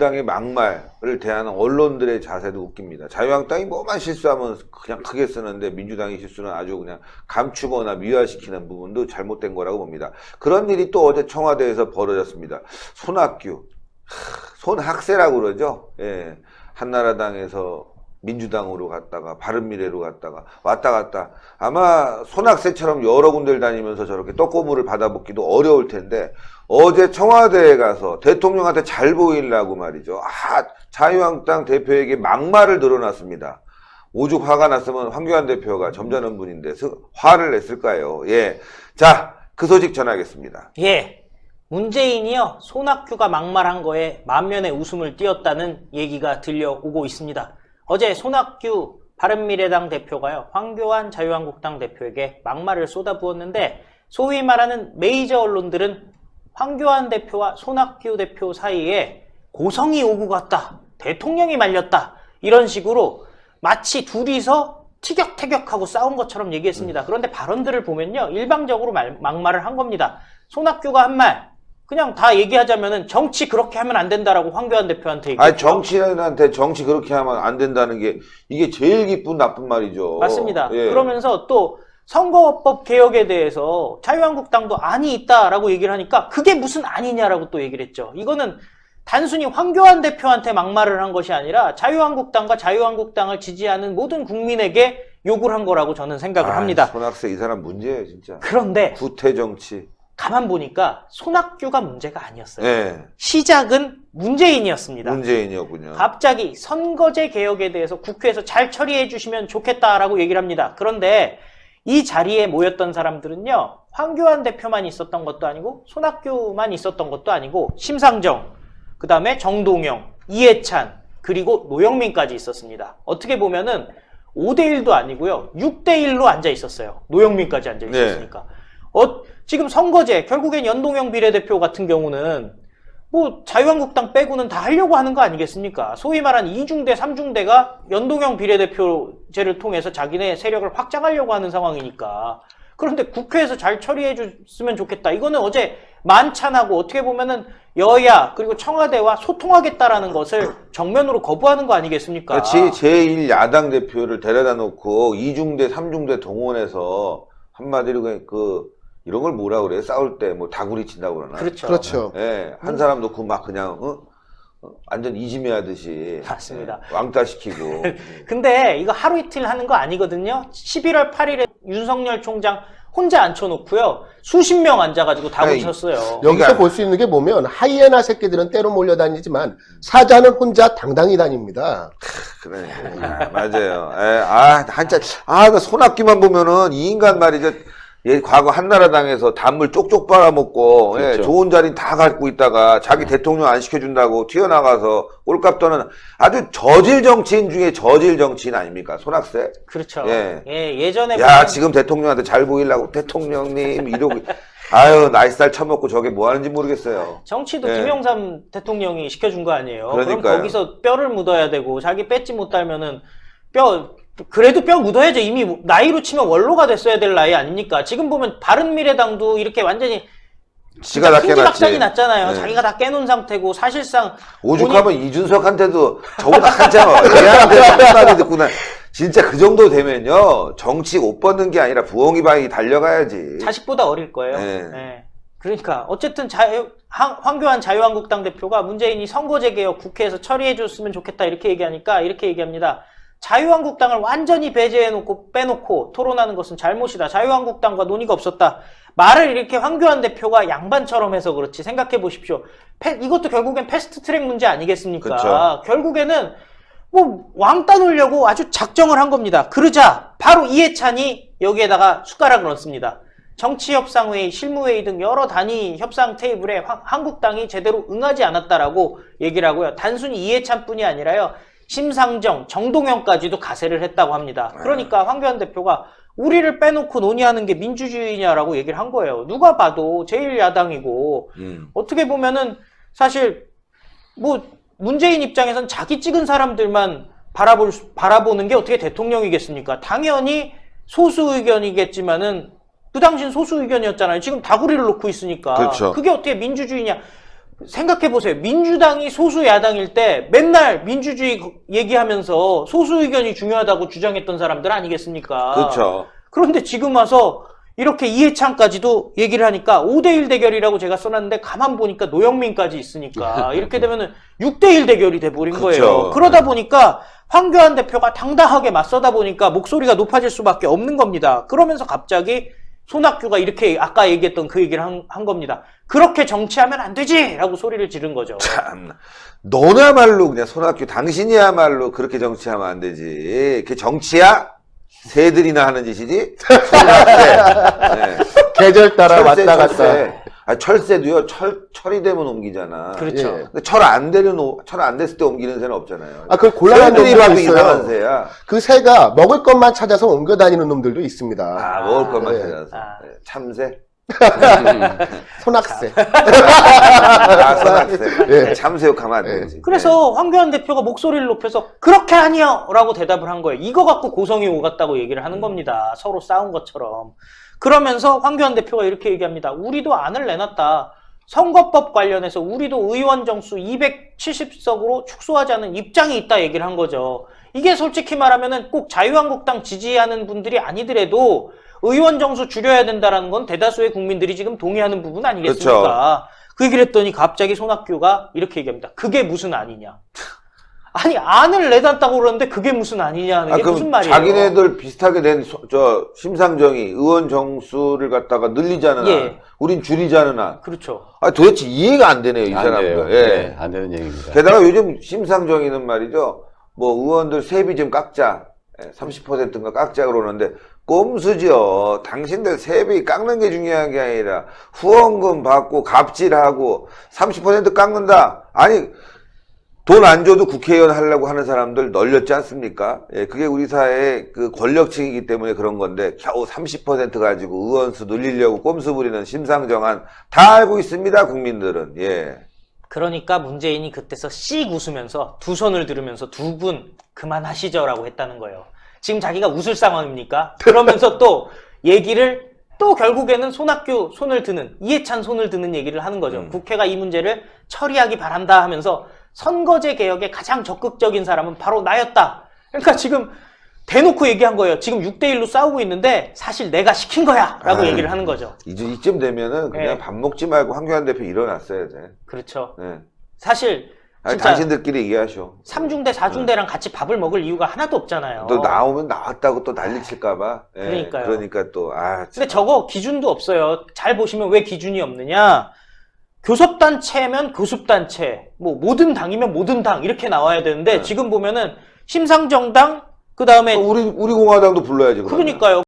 민주당의 막말을 대하는 언론들의 자세도 웃깁니다. 자유한국당이 뭐만 실수하면 그냥 크게 쓰는데 민주당의 실수는 아주 그냥 감추거나 미화시키는 부분도 잘못된 거라고 봅니다. 그런 일이 또 어제 청와대에서 벌어졌습니다. 손학규, 하, 손학세라고 그러죠. 예. 한나라당에서 민주당으로 갔다가 바른미래로 갔다가 왔다 갔다. 아마 손학세처럼 여러 군데를 다니면서 저렇게 떡고물을 받아먹기도 어려울 텐데 어제 청와대에 가서 대통령한테 잘 보이려고 말이죠. 아 자유한국당 대표에게 막말을 늘어놨습니다. 오죽 화가 났으면 황교안 대표가 점잖은 분인데 스- 화를 냈을까요? 예 자 그 소식 전하겠습니다. 예. 문재인이요, 손학규가 막말한 거에 만면의 웃음을 띄었다는 얘기가 들려오고 있습니다. 어제 손학규 바른미래당 대표가요, 황교안 자유한국당 대표에게 막말을 쏟아부었는데, 소위 말하는 메이저 언론들은 황교안 대표와 손학규 대표 사이에 고성이 오고 갔다, 대통령이 말렸다, 이런 식으로 마치 둘이서 티격태격하고 싸운 것처럼 얘기했습니다. 그런데 발언들을 보면요, 일방적으로 말- 막말을 한 겁니다. 손학규가 한 말, 그냥 다 얘기하자면은 정치 그렇게 하면 안 된다라고 황교안 대표한테 얘기했죠. 아니 정치인한테 정치 그렇게 하면 안 된다는 게 이게 제일 기쁜 나쁜 말이죠 맞습니다. 예. 그러면서 또 선거법 개혁에 대해서 자유한국당도 안이 있다라고 얘기를 하니까 그게 무슨 아니냐라고 또 얘기를 했죠. 이거는 단순히 황교안 대표한테 막말을 한 것이 아니라 자유한국당과 자유한국당을 지지하는 모든 국민에게 욕을 한 거라고 저는 생각을 아, 합니다. 손학세 이 사람 문제예요 진짜 그런데 구태 정치 가만 보니까 손학규가 문제가 아니었어요. 예 시작은 문재인이었습니다. 문재인이었군요 갑자기 선거제 개혁에 대해서 국회에서 잘 처리해 주시면 좋겠다라고 얘기를 합니다. 그런데 이 자리에 모였던 사람들은요, 황교안 대표만 있었던 것도 아니고, 손학규만 있었던 것도 아니고, 심상정, 그 다음에 정동영, 이해찬, 그리고 노영민까지 있었습니다. 어떻게 보면은 5대 1도 아니고요, 6대 1로 앉아 있었어요. 노영민까지 앉아 있었으니까. 어, 지금 선거제, 결국엔 연동형 비례대표 같은 경우는 뭐 자유한국당 빼고는 다 하려고 하는 거 아니겠습니까? 소위 말한 2중대, 3중대가 연동형 비례대표제를 통해서 자기네 세력을 확장하려고 하는 상황이니까. 그런데 국회에서 잘 처리해 줬으면 좋겠다. 이거는 어제 만찬하고 어떻게 보면은 여야 그리고 청와대와 소통하겠다라는 것을 정면으로 거부하는 거 아니겠습니까? 제, 제1 야당 대표를 데려다 놓고 2중대 3중대 동원해서 한마디로 그, 그 이런 걸 뭐라 그래요 싸울 때 뭐 다구리 친다고 그러나 그렇죠. 그렇죠. 예, 한 사람 놓고 막 그냥 어? 어, 완전 이지매 하듯이 맞습니다. 예, 왕따 시키고 근데 이거 하루 이틀 하는 거 아니거든요. 11월 8일에 윤석열 총장 혼자 앉혀놓고요. 수십 명 앉아가지고 다 아니, 붙였어요. 여기서 그러니까- 볼 수 있는 게 보면 하이에나 새끼들은 때로 몰려다니지만 사자는 혼자 당당히 다닙니다. 그래 맞아요 예, 아 한자 아 그 손학규만 보면은 이 인간 말이죠 예, 과거 한나라당에서 단물 쪽쪽 빨아먹고 예, 그렇죠. 좋은 자리 다 갖고 있다가 자기 대통령 안 시켜준다고 튀어나가서 꼴값 떠는 아주 저질 정치인 중에 저질 정치인 아닙니까 손학세 그렇죠. 예. 예, 예전에 야 보면- 지금 대통령한테 잘 보이려고 대통령님 이러고 아유 나이살 처먹고 저게 뭐 하는지 모르겠어요 정치도 예. 김영삼 대통령이 시켜준 거 아니에요. 그럼 그러니까요. 거기서 뼈를 묻어야 되고 자기 뺏지 못하면은 뼈 그래도 뼈 묻어야죠. 이미 나이로 치면 원로가 됐어야 될 나이 아닙니까? 지금 보면 바른미래당도 이렇게 완전히 지가 다 깨놨지 났잖아요. 네. 자기가 다 깨놓은 상태고 사실상 오죽하면 이준석한테도 저보다 한참 얘한테 한마디 듣고 나 진짜 그 정도 되면요 정치 옷 벗는 게 아니라 부엉이 방이 달려가야지 자식보다 어릴 거예요. 네. 네. 그러니까 어쨌든 자유, 황, 황교안 자유한국당 대표가 문재인이 선거제 개혁 국회에서 처리해 줬으면 좋겠다 이렇게 얘기하니까 이렇게 얘기합니다. 자유한국당을 완전히 배제해놓고 빼놓고 토론하는 것은 잘못이다. 자유한국당과 논의가 없었다. 말을 이렇게 황교안 대표가 양반처럼 해서 그렇지 생각해 보십시오. 패- 이것도 결국엔 패스트트랙 문제 아니겠습니까? 그쵸. 결국에는 뭐 왕따 놓으려고 아주 작정을 한 겁니다. 그러자 바로 이해찬이 여기에다가 숟가락을 얹습니다. 정치협상회의, 실무회의 등 여러 단위 협상 테이블에 황- 한국당이 제대로 응하지 않았다라고 얘기를 하고요. 단순히 이해찬뿐이 아니라요. 심상정, 정동영까지도 가세를 했다고 합니다. 그러니까 황교안 대표가 우리를 빼놓고 논의하는 게 민주주의냐라고 얘기를 한 거예요. 누가 봐도 제1야당이고 음. 어떻게 보면은 사실 뭐 문재인 입장에선 자기 찍은 사람들만 바라볼 수- 바라보는 게 어떻게 대통령이겠습니까? 당연히 소수 의견이겠지만은 그 당시는 소수 의견이었잖아요. 지금 다구리를 놓고 있으니까 그렇죠. 게 어떻게 민주주의냐? 생각해 보세요. 민주당이 소수 야당일 때 맨날 민주주의 거- 얘기하면서 소수 의견이 중요하다고 주장했던 사람들 아니겠습니까? 그렇죠. 그런데 지금 와서 이렇게 이해창까지도 얘기를 하니까 5대1 대결이라고 제가 써놨는데 가만 보니까 노영민까지 있으니까 이렇게 되면은 6대1 대결이 돼버린 그쵸. 거예요. 그러다 보니까 황교안 대표가 당당하게 맞서다 보니까 목소리가 높아질 수밖에 없는 겁니다. 그러면서 갑자기 손학규가 이렇게 아까 얘기했던 그 얘기를 한, 한 겁니다. 그렇게 정치하면 안 되지! 라고 소리를 지른 거죠. 참, 너나말로 그냥 손학규 당신이야말로 그렇게 정치하면 안 되지. 그게 정치야? 새들이나 하는 짓이지? 철새. 네. 계절 따라 철새, 왔다 철새. 갔다. 아, 철새도요, 철, 철이 되면 옮기잖아. 그렇죠. 예. 근데 철 안 되는, 철 안 됐을 때 옮기는 새는 없잖아요. 아, 그 곤란한 놈들도 봐도 이상한 있어요. 새야. 그 새가 먹을 것만 찾아서 옮겨 다니는 놈들도 있습니다. 아, 먹을 것만 네. 찾아서. 아. 네, 참새? 손학새. 아, 선악새. 예. 참새욕하면 안 예. 되지. 그래서 황교안 대표가 목소리를 높여서 그렇게 아니요! 라고 대답을 한 거예요. 이거 갖고 고성이 오갔다고 얘기를 하는 겁니다. 서로 싸운 것처럼. 그러면서 황교안 대표가 이렇게 얘기합니다. 우리도 안을 내놨다. 선거법 관련해서 우리도 의원 정수 270석으로 축소하자는 입장이 있다 얘기를 한 거죠. 이게 솔직히 말하면은 꼭 자유한국당 지지하는 분들이 아니더라도 의원 정수 줄여야 된다라는 건 대다수의 국민들이 지금 동의하는 부분 아니겠습니까? 그 얘기를 했더니 갑자기 손학규가 이렇게 얘기합니다. 그게 무슨 아니냐? 아니 안을 내놨다고 그러는데 그게 무슨 아니냐는 아, 게 그럼 무슨 말이에요? 자기네들 비슷하게 된, 소- 저, 심상정이 의원 정수를 갖다가 늘리자는 예. 한, 우린 줄이자는 한. 그렇죠. 아, 도대체 이해가 안 되네요, 이안 사람들. 예. 네, 안 되는 얘기입니다. 게다가 요즘 심상정이는 말이죠. 뭐, 의원들 세비 좀 깎자. 예, 30%인가 깎자 그러는데, 꼼수죠. 당신들 세비 깎는 게 중요한 게 아니라, 후원금 받고 갑질하고, 30% 깎는다. 아니, 돈 안 줘도 국회의원 하려고 하는 사람들 널렸지 않습니까? 예, 그게 우리 사회의 그 권력층이기 때문에 그런 건데, 겨우 30% 가지고 의원수 늘리려고 꼼수 부리는 심상정한 다 알고 있습니다, 국민들은. 예. 그러니까 문재인이 그때서 씩 웃으면서 두 손을 들으면서 두 분 그만하시죠라고 했다는 거예요. 지금 자기가 웃을 상황입니까? 그러면서 또 얘기를 또 결국에는 손학규 손을 드는 이해찬 손을 드는 얘기를 하는 거죠. 음. 국회가 이 문제를 처리하기 바란다 하면서 선거제 개혁에 가장 적극적인 사람은 바로 나였다. 그러니까 지금 대놓고 얘기한 거예요. 지금 6대1로 싸우고 있는데 사실 내가 시킨 거야 라고 아유. 얘기를 하는 거죠. 이제 이쯤 되면은 그냥 네. 밥 먹지 말고 황교안 대표 일어났어야 돼. 그렇죠. 네. 사실 아니, 진짜 당신들끼리 얘기하셔. 3중대, 4중대랑 같이 밥을 먹을 이유가 하나도 없잖아요. 또 나오면 나왔다고 또 난리 칠까봐. 예, 그러니까요. 그러니까 또, 아, 참. 근데 저거 기준도 없어요. 잘 보시면 왜 기준이 없느냐? 교섭단체면 교섭단체, 뭐 모든 당이면 모든 당 이렇게 나와야 되는데 네. 지금 보면은 심상정당 그 다음에 우리, 우리 공화당도 불러야지. 그러면. 그러니까요.